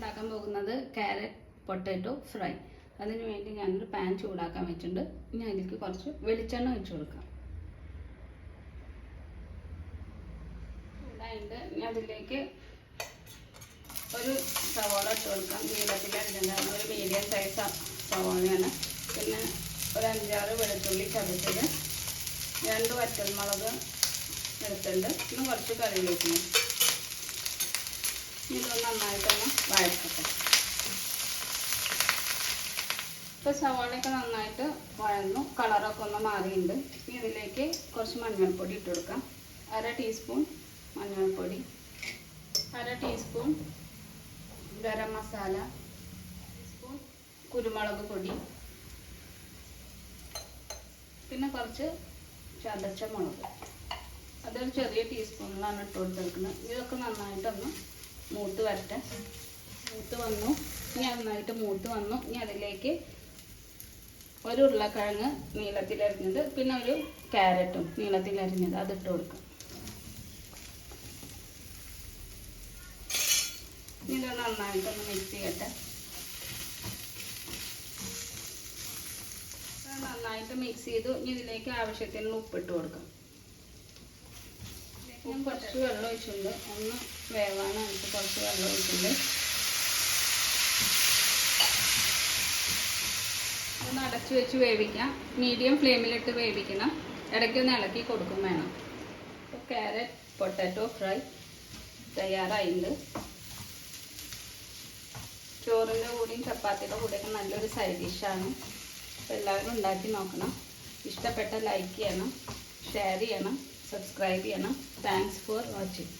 ഉണ്ടാക്കാൻ പോകുന്നത് carrot potato fry അതിന് വേണ്ടി ഞാനൊരു പാൻ ചൂടാക്കാൻ വെച്ചിട്ടുണ്ട്. ഇനി അതിലേക്ക് കുറച്ച് വെളിച്ചെണ്ണ ഒഴിച്ചു കൊടുക്കാം. ചൂടായിട്ട് ഇനി അതിലേക്ക് ഒരു സവാള ഇട്ട് കൊടുക്കാം. നീളത്തിൽ ഒരു മീഡിയം സൈസ് സവാളയാണ്. പിന്നെ ഒരു അഞ്ചാറ് വെളുത്തുള്ളി ചതച്ചത്. രണ്ട് വറ്റൽമുളക് എടുത്തിട്ടുണ്ട്. പിന്നെ കുറച്ച് കറിവേപ്പില. ഇതൊന്ന് നന്നായിട്ടൊന്ന് വഴക്കട്ടെ ഇപ്പോൾ സവാളയൊക്കെ നന്നായിട്ട് വഴന്നു. കളറൊക്കെ ഒന്ന് മാറിയിട്ടുണ്ട് ഇനി ഇതിലേക്ക് കുറച്ച് മഞ്ഞൾപ്പൊടി ഇട്ട് കൊടുക്കാം. അര ടീസ്പൂൺ മഞ്ഞൾപ്പൊടി. അര ടീസ്പൂൺ ഗരം മസാല. ടീസ്പൂൺ കുരുമുളക് പൊടി. പിന്നെ കുറച്ച് ചതച്ച മുളക്. അതൊരു ചെറിയ ടീസ്പൂണിലാണ് ഇട്ട് കൊടുത്തിരിക്കുന്നത്. ഇതൊക്കെ നന്നായിട്ടൊന്ന് മൂത്ത് വരട്ടെ. മൂത്ത് വന്നു. ഇനി നന്നായിട്ട് മൂത്ത് വന്നു. ഇനി അതിലേക്ക് ഒരു ഉരുളക്കിഴങ്ങ് നീളത്തിലരിഞ്ഞത് പിന്നെ ഒരു ക്യാരറ്റും നീളത്തിലരിഞ്ഞത് അതിട്ട് കൊടുക്കാം. ഇത് നന്നായിട്ടൊന്ന് മിക്സ് ചെയ്യട്ടെ. നന്നായിട്ട് മിക്സ് ചെയ്തു. ഇനി ഇതിലേക്ക് ആവശ്യത്തിന് ഉപ്പിട്ട് കൊടുക്കാം. ഞാൻ കുറച്ച് വെള്ളം ഒഴിച്ചിട്ടുണ്ട്. ഒന്ന് വേവാനായിട്ട് കുറച്ച് ഒന്ന് അടച്ചു വെച്ച് വേവിക്കാം. മീഡിയം ഫ്ലെയിമിലിട്ട് വേവിക്കണം. ഇടയ്ക്കൊന്ന് ഇളക്കി കൊടുക്കും വേണം. ഇപ്പോൾ ക്യാരറ്റ് പൊട്ടാറ്റോ ഫ്രൈ തയ്യാറായിട്ടുണ്ട്. ചോറിന്റെ കൂടെയും ചപ്പാത്തിയുടെ കൂടെയൊക്കെ നല്ലൊരു സൈഡ് ഡിഷാണ് അപ്പോൾ എല്ലാവരും ഉണ്ടാക്കി നോക്കണം. ഇഷ്ടപ്പെട്ട ലൈക്ക് ചെയ്യണം ഷെയർ ചെയ്യണം സബ്സ്ക്രൈബ് ചെയ്യണം. Thanks for watching